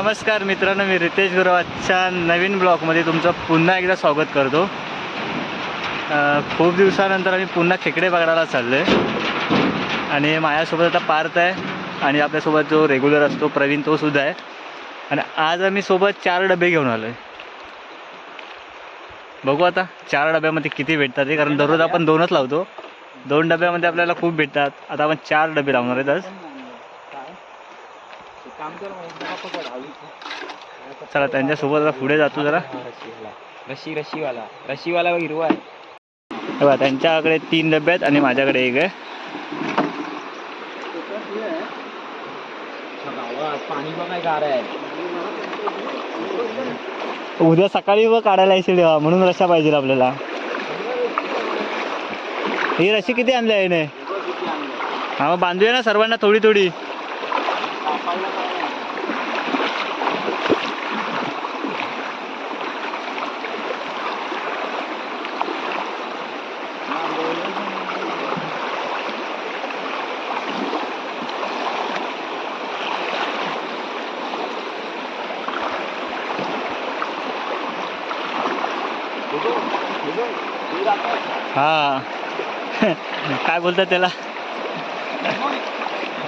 नमस्कार मित्रांनो मी रितेश गुरवाच्या नवीन ब्लॉगमध्ये तुमचं पुन्हा एकदा स्वागत करतो. खूप दिवसानंतर आम्ही पुन्हा खेकडे बघायला चाललो आहे आणि माझ्यासोबत आता पार्थ आहे आणि आपल्यासोबत जो रेग्युलर असतो प्रवीण तो सुद्धा आहे. आणि आज आम्ही सोबत चार डबे घेऊन आलो आहे बघू आता चार डब्यामध्ये किती भेटतात ते कारण दररोज आपण दोनच लावतो. दोन डब्यामध्ये आपल्याला खूप भेटतात. आता आपण चार डबे लावणार आहेत आज. चला त्यांच्यासोबत पुढे जातो जरा. रशी रशीवाला. रशीवाला हिरवा आहे. बघा त्यांच्याकडे तीन डबे आहेत आणि माझ्याकडे एक आहे. उद्या सकाळी व काढायला येशील म्हणून रशा पाहिजे आपल्याला. ही रशी किती आणली आहे ने हा मग बांधूया ना सर्वांना थोडी थोडी हा. काय बोलतात त्याला?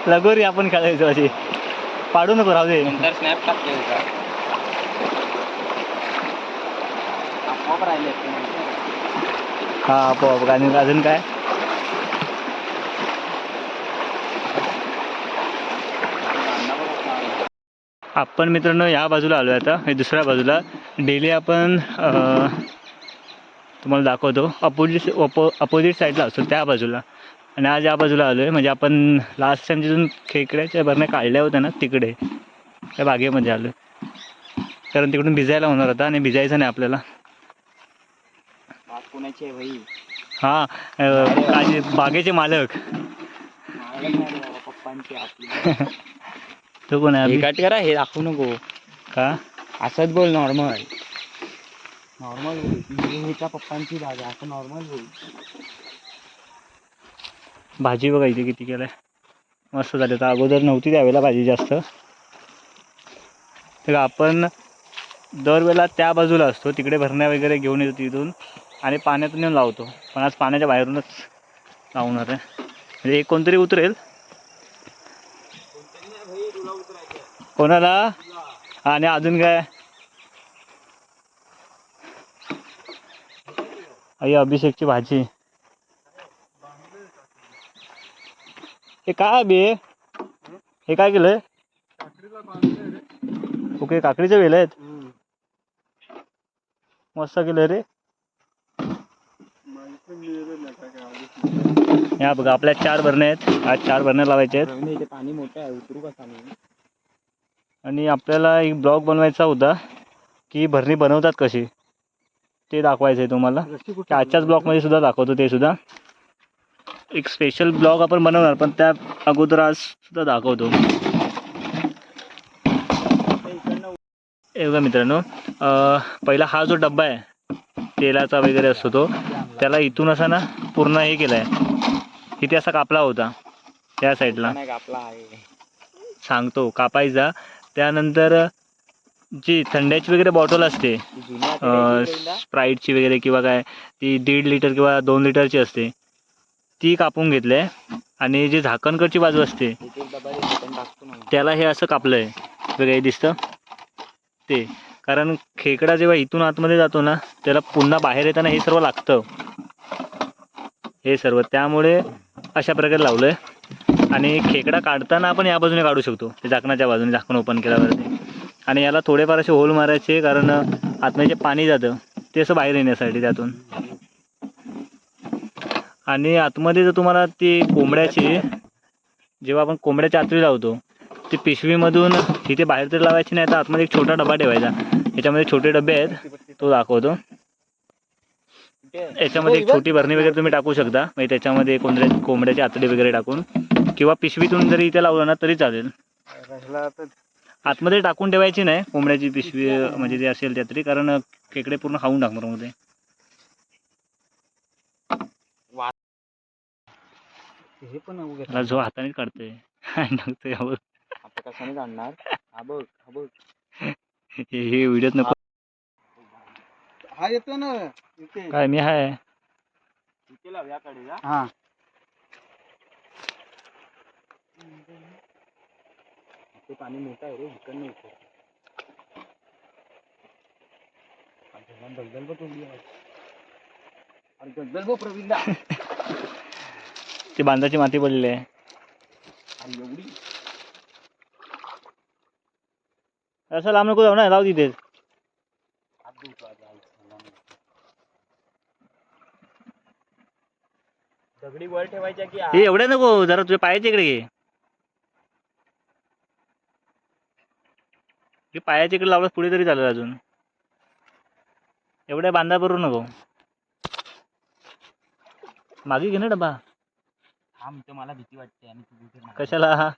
लगोरी आपण खेळायचो अशी. पाडू नको राहू दे. नंतर स्नॅप टाकले आपोआप राहिले? हा आपोआप. आणि अजून काय. आपण मित्रांनो या बाजूला आलो आहे आता दुसऱ्या बाजूला. डेली आपण तुम्हाला दाखवतो. अपोजिट अपो अपोजिट साईडला असतो त्या बाजूला. आणि आज या बाजूला आलो आहे म्हणजे आपण लास्ट टाइम जिथून खेकड्याच्या भरण्या काढल्या होत्या ना तिकडे. त्या बागेमध्ये आलो कारण तिकडून भिजायला होणार होता आणि भिजायचं नाही आपल्याला. हां काय बागेचे मालक. तो कोण आहे? हे? कट करा हे दाखवू नको. का? असंच बोल नॉर्मल नॉर्मल होईल. पप्पांची भाजी असं नॉर्मल होईल. भाजी बघा इथे किती केलं मस्त झाली. तर अगोदर नव्हती त्यावेळेला भाजी जास्त. तर आपण दरवेळेला त्या बाजूला असतो. तिकडे भरण्या वगैरे घेऊन येतो तिथून. आणि पाण्यातून येऊन लावतो. पण आज पाण्याच्या बाहेरूनच लावणार आहे. म्हणजे एक कोणतरी उतरेल. कोणाला? आणि अजून काय? आई अभिषेकची भाजी. हे काय बे? हे काय केलंय? ओके काकडीचे वेल आहेत. मस्त केलं रे. या बघा आपल्या चार भरणे आहेत. आज चार भरणे लावायचे आहेत. पाणी मोठं आहे उतरू आणि आपल्याला एक ब्लॉग बनवायचा होता की भरणी बनवतात कशी? ते दाखवायचं आहे? तुम्हाला आजच्याच ब्लॉगमध्ये सुद्धा दाखवतो ते सुद्धा. एक स्पेशल ब्लॉग आपण बनवणार पण त्या अगोदर आज सुद्धा दाखवतो. बघा मित्रांनो पहिला हा जो डब्बा आहे तेलाचा वगैरे असतो तो त्याला इथून असा ना पूर्ण हे केलं आहे इथे असा कापला होता त्या साईडला सांगतो कापायचा. त्यानंतर जी थंड्याची वगैरे बॉटल असते? स्प्राईटची वगैरे किंवा काय ती दीड लिटर किंवा दोन लिटरची असते. ती कापून घेतली आहे. आणि जी झाकणकडची बाजू असते त्याला हे असं कापलं आहे बघा हे दिसतं. ते. कारण खेकडा जेव्हा इथून आतमध्ये जातो ना त्याला पुन्हा बाहेर येताना हे सर्व लागतं. हे सर्व. त्यामुळे अशा प्रकारे लावलं आहे आणि खेकडा काढताना आपण या बाजूने काढू शकतो. ते झाकणाच्या बाजूने झाकण ओपन केल्यावरती. आणि याला थोडेफार असे होल मारायचे कारण आतमध्ये जे पाणी जातं ते असं बाहेर येण्यासाठी त्यातून. आणि आतमध्ये जर तुम्हाला ती कोंबड्याची जेव्हा आपण कोंबड्याची आतरी लावतो ती पिशवीमधून इथे बाहेर तरी लावायची नाही तर आतमध्ये एक छोटा डबा ठेवायचा. याच्यामध्ये छोटे डबे आहेत तो दाखवतो. याच्यामध्ये एक छोटी भरणी वगैरे तुम्ही टाकू शकता. म्हणजे त्याच्यामध्ये कोंबड्या कोंबड्याची आतडी वगैरे टाकून. किंवा पिशवीतून जरी इथे लावलं ना तरी चालेल. आतमध्ये टाकून ठेवायची नाही कोंबड्याची पिशवी म्हणजे जे असेल त्या तरी कारण खेकडे पूर्ण खाऊन टाकणार मध्ये हे पण जो हाताने काढतोय. टाकतोय यावर आता कशाने काढणार हा बघ हा बघ. हे हे व्हिडिओत नको. हा येतो ना काय मी हाय. इथे हा. ते पाणी मोठं आहे रे इकडनं येतो दलदल बघ केवढी आहे. अरे दलदल बघ प्रवीणदा ते बांधाची माती पडलेली आहे. एवढी? असं लांब नको जाऊ ना तिथेच मला नाही. दगडी वर ठेवायच्या की हे एवढ्या नको जरा तुझ्या पायाच्या इकडे घे. हे पायाच्या इकडे लावलं पुढे तरी चालेल अजून. एवढ्या बांधा बरोबर नको. मागे घे ना डबा थांब तर मला भीती वाटते आणि तू कुठे नाही. कशाला? हा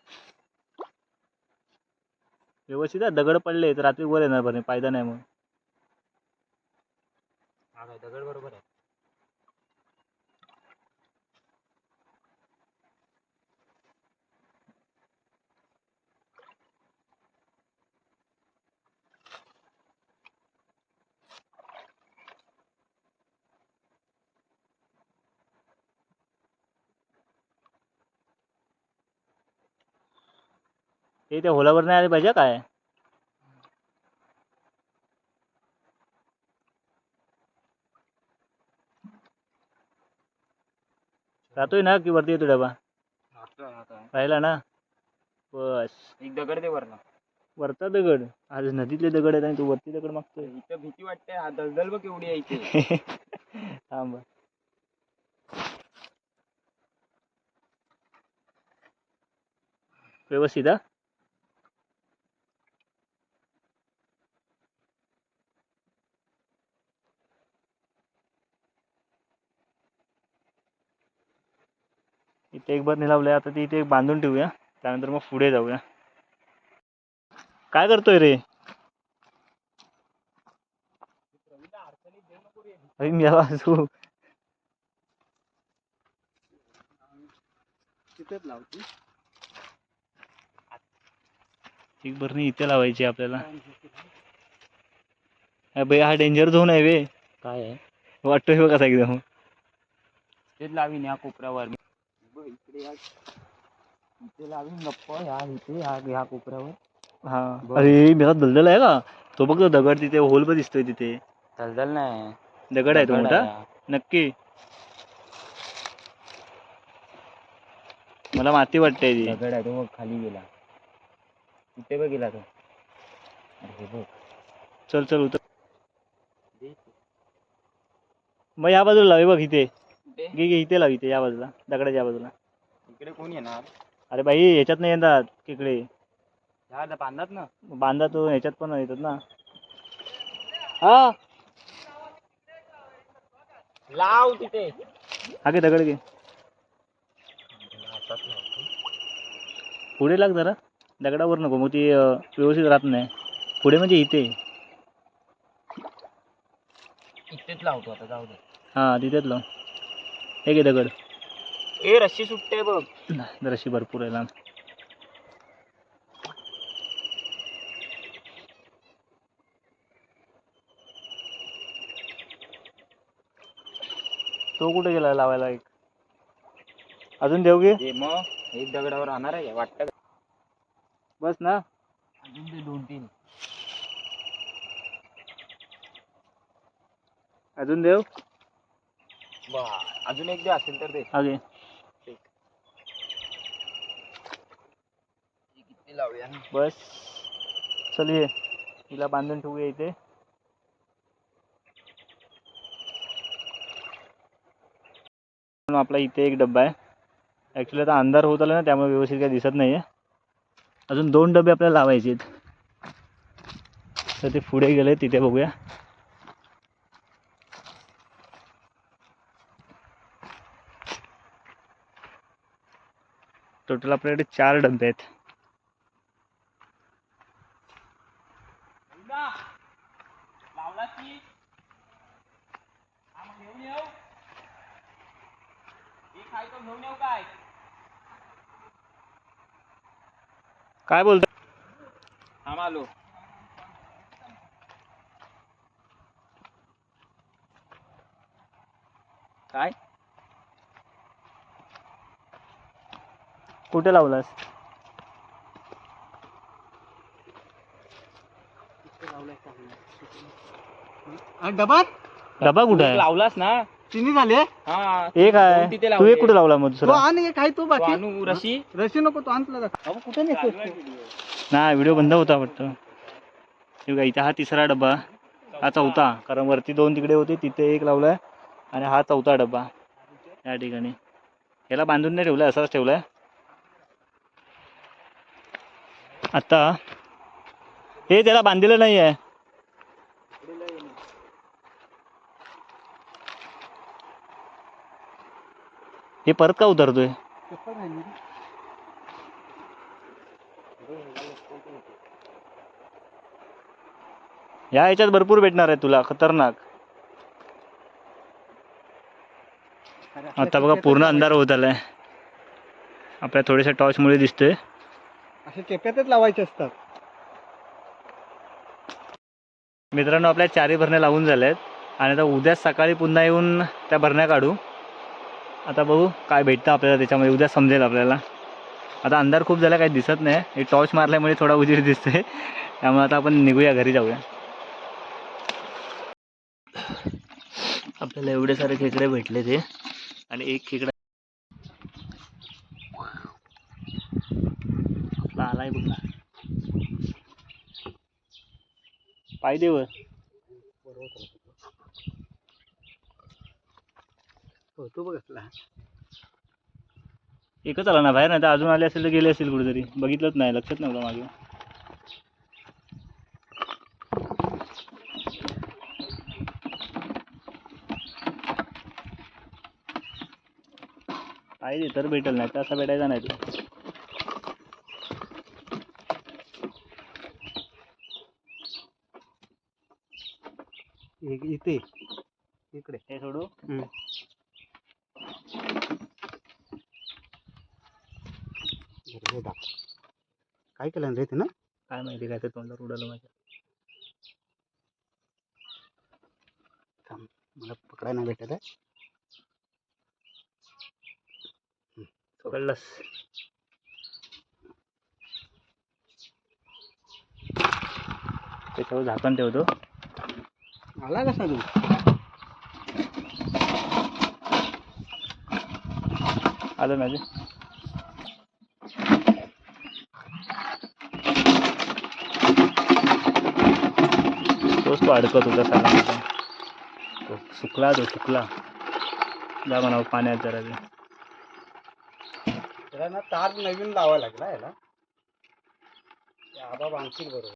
व्यवस्थित आहे, दगड पडले तर रात्री वर येणार बरं फायदा नाही मग हा काय दगड बरोबर आहे. ते त्या होलावर नाही आले पाहिजे काय? राहतोय ना की वरती येतो डबा? राहिला ना? बस. एक दगड दे वरनं. वरचा दगड? आज नदीतले दगड आहेत आणि तू वरती दगड मागतोय. इथं भीती वाटते. हा दलदल बघ केवढी आहे इथे. थांब व्यवस्थित हा? इथे एक भर निलावलंय आता ती इथे बांधून ठेवूया. त्यानंतर मग पुढे जाऊया. काय करतोय रे? तिथेच लावती. एक इथे लावायची आपल्याला. अबे हा डेंजर झोन आहे वे. काय आहे? वाटतोय बघ कसा एकदम. तेच लावीन या कोपऱ्यावर. इकडे या. इथे लावीन गप्प ह्या इथे ह्या ह्या कोपऱ्यावर. हा. अरे मेरा दलदल आहे का? तो बघ दगड तिथे होल पण दिसतोय तिथे. दलदल नाही. दगड आहे तो मोठा. नक्की. मला माती वाटते ती. दगड आहे तो बघ खाली गेला. कुठे बघ गेला तो. अरे बघ. चल चल उतर. मग या बाजूला लाव बघ इथे. घे घे इथे लाव इथे या बाजूला. दगडाच्या या बाजूला. इकडे कोण येणार? अरे बाई ह्याच्यात नाही येतात तिकडे. बांधत ना? बांधा तो ह्याच्यात पण येतात ना. हा? लाव तिथे. हा घे दगड घे. पुढे लाग जरा. दगडावर नको मग ती अं, व्यवस्थित राहत नाही. पुढे म्हणजे इथे. इथेच लावतो आता जाऊ दे. हां तिथेच लाव. हे घे दगड. ए रस्सी सुटते बघ. जराशी भरपूर आहे लांब तो कुठे गेला लावायला एक? अजून देऊ घे ते मग. एक दगडावर राहणार आहे वाटतं? बस ना. अजून ते दोन तीन. अजून देव बा अजून एक दे असेल तर दे. हा बस. चल ये. तिला बांधून ठेवूया इथे. आपला इथे एक डब्बा आहे. ॲक्च्युली आता अंधार होत आला ना त्यामुळे व्यवस्थित काही दिसत नाही आहे अजून दोन डबे आपल्याला लावायचे आहेत. तर ते पुढे गेले तिथे बघूया. टोटल आपल्याकडे चार डबे आहेत. घेऊन येऊ काय काय बोलतो थांब आलो काय? कुठे लावलास? डबा? डबा कुठे लावलास ना? तिन्ही झाले हा? एक आहे तिथे तू लावले. एक कुठे लावला मग तो दुसरा? आण एक आहे तो तो बाकी आणू रशी. रशी नको तो आण तुला दाखव. अहो, कुठे? नाही व्हिडिओ बंद होता वाटतं. बघा इथे हा तिसरा डबा हा चौथा कारण वरती दोन तिकडे होते तिथे एक लावलाय आणि हा चौथा डबा या ठिकाणी. याला बांधून नाही ठेवलाय असाच ठेवलाय. आता हे त्याला बांधलेलं नाही आहे हे परत का उतरतोय. या ह्याच्यात भरपूर भेटणार आहे तुला खतरनाक. आता बघा पूर्ण. अंधार होत आलाय. आपल्या थोड्याशा टॉर्चमुळे दिसतोय. असे चेप्यातच लावायचे असतात. मित्रांनो आपल्या चारी भरण्या लावून झाल्या आहेत आणि आता उद्या सकाळी पुन्हा येऊन त्या भरण्या काढू. आता बघू काय भेटतं आपल्याला त्याच्यामध्ये. उद्या समजेल आपल्याला. आता अंधार खूप झाला काही दिसत नाही. हे टॉर्च मारल्यामुळे थोडा उजीर दिसतोय. त्यामुळे आता आपण निघूया घरी जाऊया. आपल्याला एवढे सारे खेकडे भेटले ते. आणि एक खेकडा आपला आलाय बघा. पाहिजे पायदेवर. हो तो बघ असला एकच आला ना बाहेर नाही तर अजून आले असेल तर गेले असेल कुठेतरी. बघितलंच नाही लक्षात नव्हतं मागे. पाहिजे तर भेटेल नाही तर असा भेटायचा नाही तो. इथे इकडे. हे सोडू? हे. काय केलं रे ना काय माहिती काय ते तोंडावर उडालं माझ्या. मला पकडायला भेटत आहे पकडलंस. त्याच्यावर झाकण ठेवतो. आला कसा तू? आलं माझे तो अडकत होता साला तो सुकला तो सुकला. जा म्हणावं पाण्यात जरा त्याला ना तार नवीन लावा लागला याला. आबा बांधतील बरोबर.